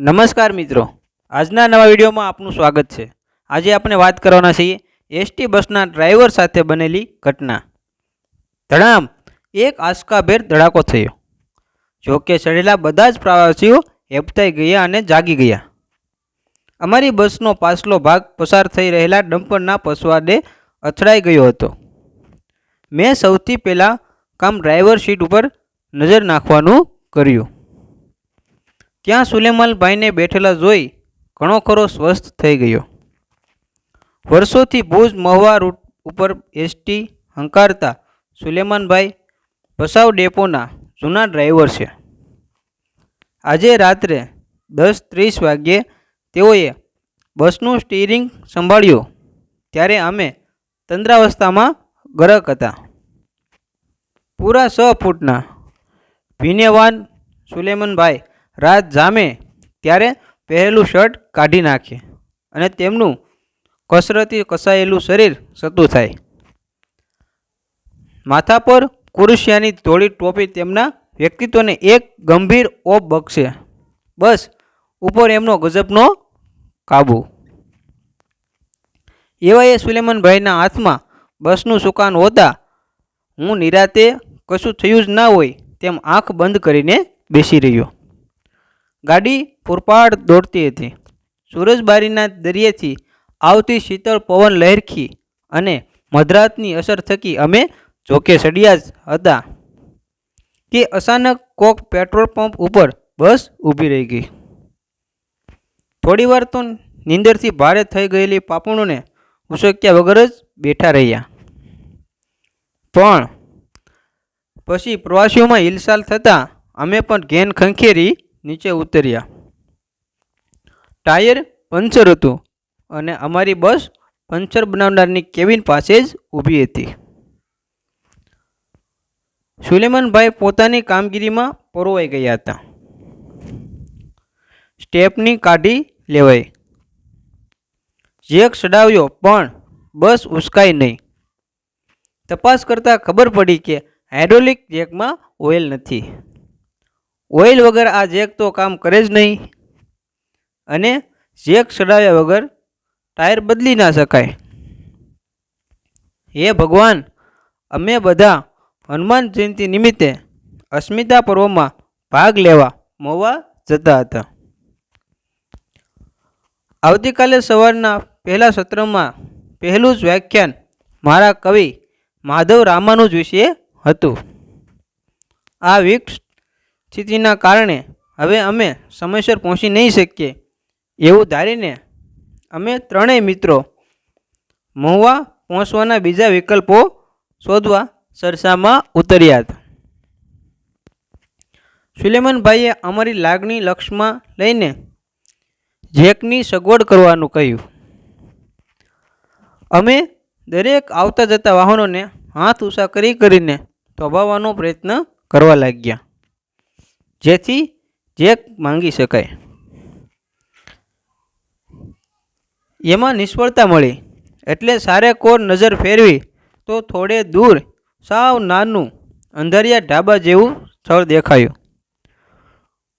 નમસ્કાર મિત્રો. આજના નવા વિડીયોમાં આપનું સ્વાગત છે. આજે આપણે વાત કરવાના છીએ એસટી બસના ડ્રાઈવર સાથે બનેલી ઘટના. ધડામ, એક આંચકાભેર ધડાકો થયો. જોકે ચડેલા બધા જ પ્રવાસીઓ હેપતાઈ ગયા અને જાગી ગયા. અમારી બસનો પાછલો ભાગ પસાર થઈ રહેલા ડમ્પરના પસવાડે અથડાઈ ગયો હતો. મેં સૌથી પહેલાં કામ ડ્રાઈવર સીટ ઉપર નજર નાખવાનું કર્યું. ત્યાં સુલેમાનભાઈને બેઠેલા જોઈ ઘણો ખરો સ્વસ્થ થઈ ગયો. વર્ષોથી ભુજ, મહુવા રૂટ ઉપર એસટી હંકારતા સુલેમાનભાઈ ભસાવ ડેપોના જૂના ડ્રાઈવર છે. આજે રાત્રે દસ ત્રીસ વાગ્યે તેઓએ બસનું સ્ટીરિંગ સંભાળ્યું, ત્યારે અમે તંદ્રાવસ્થામાં ગરક હતા. પૂરા છ ફૂટના ભીનેવાન સુલેમનભાઈ રાત જામે ત્યારે પહેરેલું શર્ટ કાઢી નાખે અને તેમનું કસરતી કસાયેલું શરીર સતું થાય. માથા પર કુરુશિયાની ધોળી ટોપી તેમના વ્યક્તિત્વને એક ગંભીર ઓપ બક્ષે. બસ, ઉપર એમનો ગજબનો કાબુ. એવા એ સુલેમનભાઈના હાથમાં બસનું સુકાન હોતા હું નિરાતે કશું થયું જ ના હોય તેમ આંખ બંધ કરીને બેસી રહ્યો. ગાડી પૂરપાડ દોડતી હતી. સૂરજબારીના દરિયેથી આવતી શીતળ પવન લહેરખી અને મધરાતની અસર થકી અમે જોકે સડિયા જ હતા કે અચાનક કોક પેટ્રોલ પંપ ઉપર બસ ઊભી રહી ગઈ. થોડીવાર તો નીંદરથી ભારે થઈ ગયેલી પાપણોને ઉસક્યા વગર જ બેઠા રહ્યા. પણ પછી પ્રવાસીઓમાં હિલચાલ થતાં અમે પણ ઘેન ખંખેરી નીચે ઉતર્યા. ટાયર પંચર હતું અને અમારી બસ પંચર બનાવનારની કેબિન પાસે જ ઊભી હતી. સુલેમાનભાઈ પોતાની કામગીરીમાં પરોવાઈ ગયા હતા. સ્ટેપની કાઢી લેવાઈ. જેક ચડાવ્યો પણ બસ ઉસકાઈ નહીં. તપાસ કરતાં ખબર પડી કે હાઇડ્રોલિક જેકમાં ઓઇલ નથી. ઓઇલ વગર આ જેક તો કામ કરે જ નહીં. અને જેક ચડાવ્યા વગર ટાયર બદલી ના શકાય. હે ભગવાન, અમે બધા હનુમાન જયંતિ નિમિત્તે અસ્મિતા પર્વમાં ભાગ લેવા મોવા જતા હતા. આવતીકાલે સવારના પહેલા સત્રમાં પહેલું જ વ્યાખ્યાન મારા કવિ માધવ રામાનુજ વિશે હતું. આ વિક્ષ સ્થિતિના કારણે હવે અમે સમયસર પહોંચી નહીં શકીએ. એવું ધારીને અમે ત્રણેય મિત્રો મહુવા પહોંચવાના બીજા વિકલ્પો શોધવા સરસામાં ઉતર્યા હતા. સુલેમનભાઈએ અમારી લાગણી લક્ષમાં લઈને જેકની સગવડ કરવાનું કહ્યું. અમે દરેક આવતા જતા વાહનોને હાથ ઉષા કરી કરીને થોભાવવાનો પ્રયત્ન કરવા લાગ્યા. જેથી જેક માંગી શકાય. એમાં નિષ્ફળતા મળી. એટલે સારે કોર નજર ફેરવી તો થોડે દૂર સાવ નાનું અંધારિયા ઢાબા જેવું સ્થળ દેખાયું.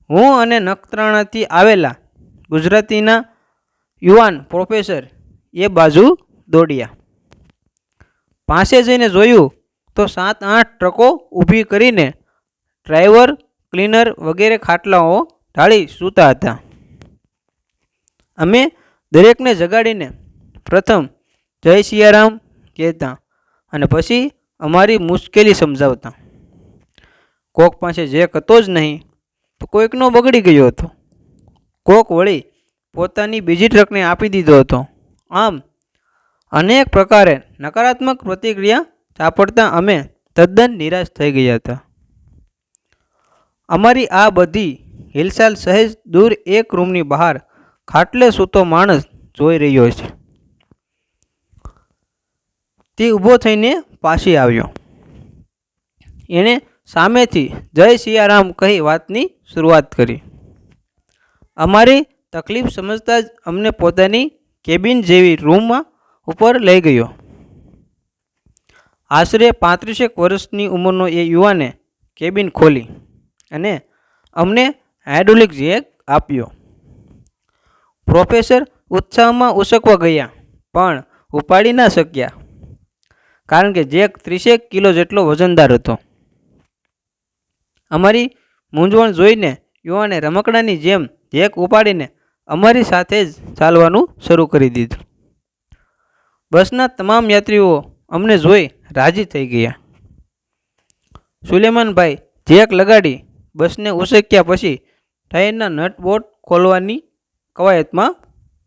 હું અને નખત્રાણાથી આવેલા ગુજરાતીના યુવાન પ્રોફેસર એ બાજુ દોડ્યા. પાસે જઈને જોયું તો સાત આઠ ટ્રકો ઊભી કરીને ડ્રાઈવર ક્લીનર વગેરે ખાટલાઓ ઢાળી સૂતા હતા. અમે દરેકને જગાડીને પ્રથમ જય સિયારામ કહેતા અને પછી અમારી મુશ્કેલી સમજાવતા. કોક પાસે જે હતો જ નહીં, તો કોઈકનો બગડી ગયો હતો. કોક વળી પોતાની બીજી ટ્રકને આપી દીધો હતો. આમ અનેક પ્રકારે નકારાત્મક પ્રતિક્રિયા સાંપડતા અમે તદ્દન નિરાશ થઈ ગયા હતા. અમારી આ બધી હિલચાલ સહેજ દૂર એક રૂમની બહાર ખાટલે સૂતો માણસ જોઈ રહ્યો છે. તે ઊભો થઈને પાછી આવ્યો. એણે સામેથી જય સિયારામ કહી વાતની શરૂઆત કરી. અમારી તકલીફ સમજતા જ અમને પોતાની કેબિન જેવી રૂમમાં ઉપર લઈ ગયો. આશરે પાંત્રીસેક વર્ષની ઉંમરનો એ યુવાને કેબિન ખોલી. અને અમને હાઇડ્રોલિક જેક આપ્યો. પ્રોફેસર ઉત્સાહમાં ઉસકવા ગયા, પણ ઉપાડી ના શક્યા. કારણ કે જેક ત્રીસેક કિલો જેટલો વજનદાર હતો. અમારી મૂંઝવણ જોઈને યુવાને રમકડાની જેમ જેક ઉપાડીને અમારી સાથે જ ચાલવાનું શરૂ કરી દીધું. બસના તમામ યાત્રીઓ અમને જોઈ રાજી થઈ ગયા. સુલેમાનભાઈ જેક લગાડી બસને ઉસક્યા પછી ટાયરના નટ બોટ ખોલવાની કવાયતમાં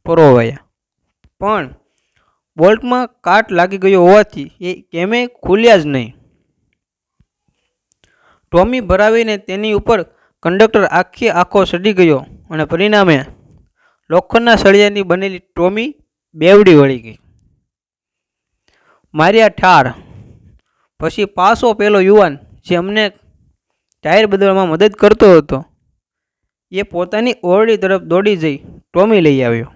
પરોવાયા. પણ બોલ્ટમાં કાટ લાગી ગયો હોવાથી એ કેમે ખુલ્યા જ નહીં. ટોમી ભરાવીને તેની ઉપર કંડક્ટર આખી આખો સડી ગયો અને પરિણામે લોખંડના સળિયાની બનેલી ટોમી બેવડી વળી ગઈ. માર્યા ઠાર. પછી પાછો પેલો યુવાન જે અમને ટાયર બદલવામાં મદદ કરતો હતો. એ પોતાની ઓરડી તરફ દોડી જઈ ટોમી લઈ આવ્યો.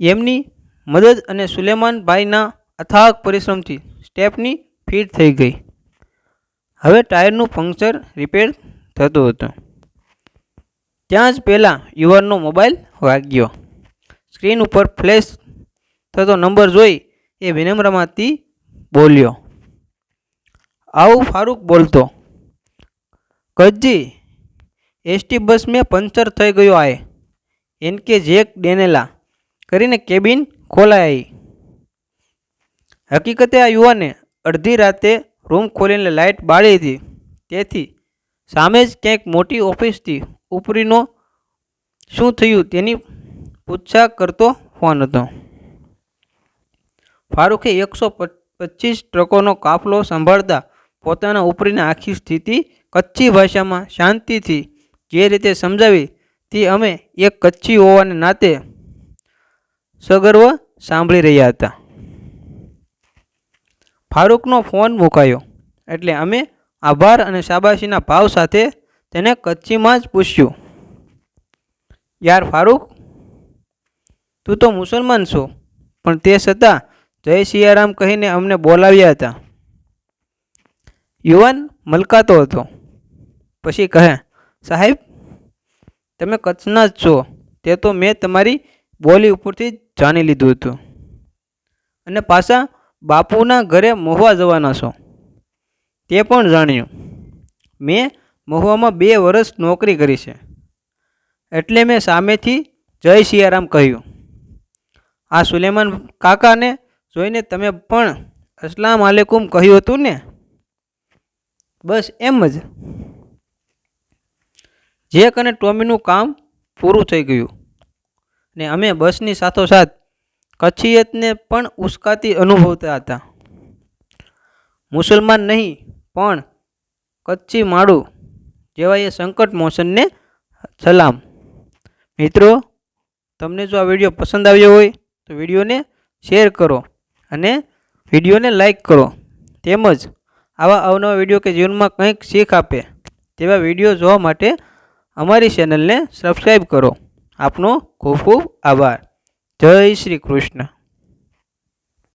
એમની મદદ અને સુલેમાનભાઈના અથાગ પરિશ્રમથી સ્ટેપની ફિટ થઈ ગઈ. હવે ટાયરનું પંક્ચર રિપેર થતું હતું. ત્યાં જ પહેલાં યુવાનનો મોબાઈલ વાગ્યો. સ્ક્રીન ઉપર ફ્લેશ થતો નંબર જોઈ એ વિનમ્રમાંથી બોલ્યો. આવું ફારૂક બોલતો. કજ્જી એસટી બસ મેં પંચર થઈ ગયો આય. એન કે જેક ડેનેલા. કરીને કેબિન ખોલાઈ હકીકતે આ યુવાને અડધી રાતે રૂમ ખોલીને લાઇટ બાળી હતી. તેથી સામે જ ક્યાંક મોટી ઓફિસથી ઉપરીનો શું થયું તેની પૂછા કરતો ફોન હતો. ફારુખે એકસો પચીસ ટ્રકોનો કાફલો સંભાળતા પોતાના ઉપરીની આખી સ્થિતિ કચ્છી ભાષામાં શાંતિથી જે રીતે સમજાવી તે અમે એક કચ્છી હોવાને નાતે સગર્વ સાંભળી રહ્યા હતા. ફારૂકનો ફોન મુકાયો એટલે અમે આભાર અને શાબાશીના ભાવ સાથે તેને કચ્છીમાં જ પૂછ્યું, યાર ફારૂક, તું તો મુસલમાન છો, પણ તે છતાં જય સિયારામ કહીને અમને બોલાવ્યા હતા. યુવાન મલકાતો હતો. પછી કહે, સાહેબ, તમે કચ્છના જ છો. તે તો મેં તમારી બોલી ઉપરથી જ જાણી લીધું હતું. અને પાછા બાપુના ઘરે મહુવા જવાના છો. તે પણ જાણ્યું. મેં મહુવામાં બે વર્ષ નોકરી કરી છે. એટલે મેં સામેથી જય સિયારામ કહ્યું. આ સુલેમાન કાકાને જોઈને તમે પણ અસલામ આલેકુમ કહ્યું હતું ને? બસ એમ જ. જેક અને ટોમીનું કામ પૂરું થઈ ગયું. ને અમે બસની સાથોસાથ કચ્છિયતને પણ ઉસ્કાતી અનુભવતા હતા. મુસલમાન નહીં, પણ કચ્છી માળું જેવા એ સંકટ મોસનને સલામ. મિત્રો, તમને જો આ વીડિયો પસંદ આવ્યો હોય, તો વિડીયોને શેર કરો અને વિડીયોને લાઈક કરો. તેમજ આવા અવનવા વીડિયો કે જીવનમાં કંઈક શીખ આપે, તેવા વીડિયો જોવા માટે અમારી ચેનલને સબસ્ક્રાઈબ કરો. આપનો ખૂબ ખૂબ આભાર. જય શ્રી કૃષ્ણ.